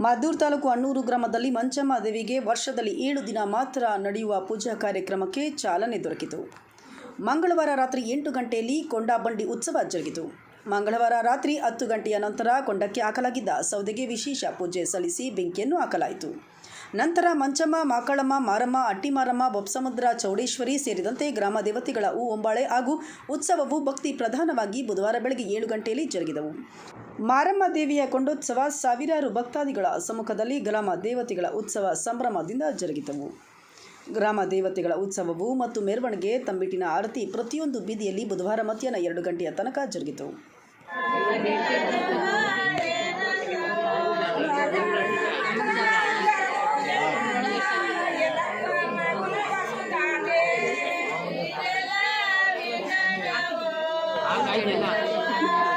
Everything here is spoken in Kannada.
ಮದ್ದೂರು ತಾಲೂಕು ಅಣ್ಣೂರು ಗ್ರಾಮದಲ್ಲಿ ಮಂಚಮ್ಮ ದೇವಿಗೆ ವರ್ಷದಲ್ಲಿ ಏಳು ದಿನ ಮಾತ್ರ ನಡೆಯುವ ಪೂಜಾ ಕಾರ್ಯಕ್ರಮಕ್ಕೆ ಚಾಲನೆ ದೊರಕಿತು. ಮಂಗಳವಾರ ರಾತ್ರಿ ಎಂಟು ಗಂಟೆಯಲ್ಲಿ ಕೊಂಡಾಬಂಡಿ ಉತ್ಸವ ಜರುಗಿತು. ಮಂಗಳವಾರ ರಾತ್ರಿ ಹತ್ತು ಗಂಟೆಯ ನಂತರ ಕೊಂಡಕ್ಕೆ ಹಾಕಲಾಗಿದ್ದ ಸೌದೆಗೆ ವಿಶೇಷ ಪೂಜೆ ಸಲ್ಲಿಸಿ ಬೆಂಕಿಯನ್ನು ಹಾಕಲಾಯಿತು. ನಂತರ ಮಂಚಮ್ಮ, ಮಾಕಳಮ್ಮ, ಮಾರಮ್ಮ, ಅಟ್ಟಿಮಾರಮ್ಮ, ಬೊಪ್ಸಮುದ್ರ, ಚೌಡೇಶ್ವರಿ ಸೇರಿದಂತೆ ಗ್ರಾಮ ದೇವತೆಗಳ ಹೂ ಒಂಬಾಳೆ ಹಾಗೂ ಉತ್ಸವವು ಭಕ್ತಿ ಪ್ರಧಾನವಾಗಿ ಬುಧವಾರ ಬೆಳಗ್ಗೆ ಏಳು ಗಂಟೆಯಲ್ಲಿ ಜರುಗಿದವು. ಮಾರಮ್ಮ ದೇವಿಯ ಕೊಂಡೋತ್ಸವ ಸಾವಿರಾರು ಭಕ್ತಾದಿಗಳ ಸಮ್ಮುಖದಲ್ಲಿ ಗ್ರಾಮ ದೇವತೆಗಳ ಉತ್ಸವ ಸಂಭ್ರಮದಿಂದ ಜರುಗಿತವು ಗ್ರಾಮ ದೇವತೆಗಳ ಉತ್ಸವವು ಮತ್ತು ಮೆರವಣಿಗೆ, ತಂಬಿಟ್ಟಿನ ಆರತಿ ಪ್ರತಿಯೊಂದು ಬೀದಿಯಲ್ಲಿ ಬುಧವಾರ ಮಧ್ಯಾಹ್ನ ಎರಡು ಗಂಟೆಯ ತನಕ ಜರುಗಿತು. 啊，还有呢。